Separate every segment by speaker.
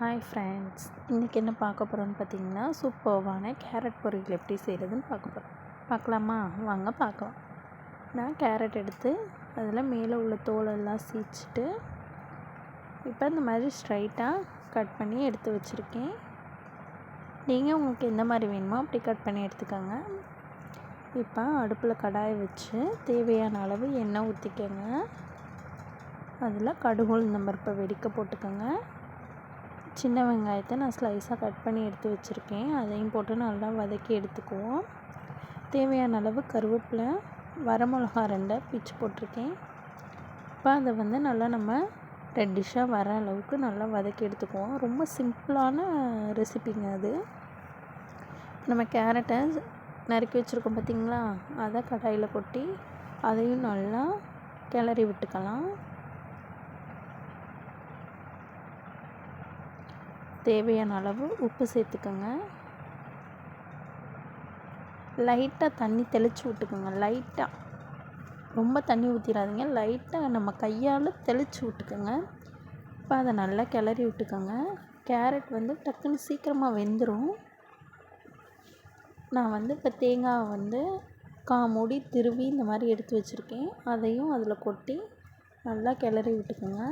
Speaker 1: Hi friends இன்றைக்கி என்ன பார்க்க போகிறோன்னு பார்த்தீங்கன்னா சூப்பர்வான கேரட் பொரியல் எப்படி செய்கிறதுன்னு பார்க்க போகிறோம் பார்க்கலாமா? வாங்க பார்க்கலாம். நான் கேரட் எடுத்து அதில் மேலே உள்ள தோலெல்லாம் சீச்சிட்டு இப்போ இந்த மாதிரி ஸ்ட்ரைட்டாக கட் பண்ணி எடுத்து வச்சுருக்கேன். நீங்கள் உங்களுக்கு எந்த மாதிரி வேணுமோ அப்படி கட் பண்ணி எடுத்துக்கோங்க. இப்போ அடுப்பில் கடாய் வச்சு தேவையான அளவு எண்ணெய் ஊற்றிக்கோங்க அதில் கடுகு உளுந்தம்பருப்பை வெடிக்க போட்டுக்கோங்க. சின்ன வெங்காயத்தை நான் ஸ்லைஸாக கட் பண்ணி எடுத்து வச்சுருக்கேன். அதையும் போட்டு நல்லா வதக்கி எடுத்துக்குவோம். தேவையான அளவு கருவேப்பிலை வரமிளகா ரெண்டை பிச்சு போட்டிருக்கேன். இப்போ அதை வந்து நல்லா நம்ம ரெட்டிஷாக வர அளவுக்கு நல்லா வதக்கி எடுத்துக்குவோம். ரொம்ப சிம்பிளான ரெசிபிங்க அது. நம்ம கேரட்டை நறுக்கி வச்சுருக்கோம் பார்த்திங்களா? அதை கடாயில் கொட்டி அதையும் நல்லா கிளறி விட்டுக்கலாம். தேவையான அளவு உப்பு சேர்த்துக்கோங்க. லைட்டாக தண்ணி தெளித்து விட்டுக்கோங்க. லைட்டாக ரொம்ப தண்ணி ஊற்றிடாதீங்க லைட்டாக நம்ம கையால் தெளித்து விட்டுக்கோங்க. இப்போ அதை நல்லா கிளறி விட்டுக்கோங்க. கேரட் வந்து டக்குன்னு சீக்கிரமாக வெந்துடும் நான் வந்து இப்போ தேங்காய் வந்து கா மூடி திருவி இந்த மாதிரி எடுத்து வச்சுருக்கேன். அதையும் அதில் கொட்டி நல்லா கிளறி விட்டுக்கோங்க.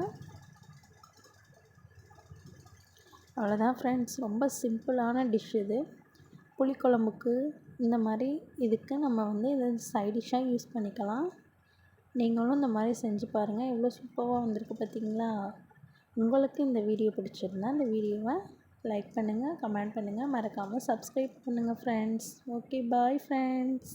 Speaker 1: அவ்வளோதான் ஃப்ரெண்ட்ஸ் ரொம்ப சிம்பிளான டிஷ் இது. புளிக்குழம்புக்கு இந்த மாதிரி இதுக்கு நம்ம வந்து இதை சைடிஷ்ஷாக யூஸ் பண்ணிக்கலாம். நீங்களும் இந்த மாதிரி செஞ்சு பாருங்கள் எவ்வளோ சூப்பராக வந்திருக்கு பார்த்தீங்களா? உங்களுக்கு இந்த வீடியோ பிடிச்சிருந்தா இந்த வீடியோவை லைக் பண்ணுங்கள் கமெண்ட் பண்ணுங்கள் மறக்காமல் சப்ஸ்கிரைப் பண்ணுங்கள் ஃப்ரெண்ட்ஸ் ஓகே பாய் ஃப்ரெண்ட்ஸ்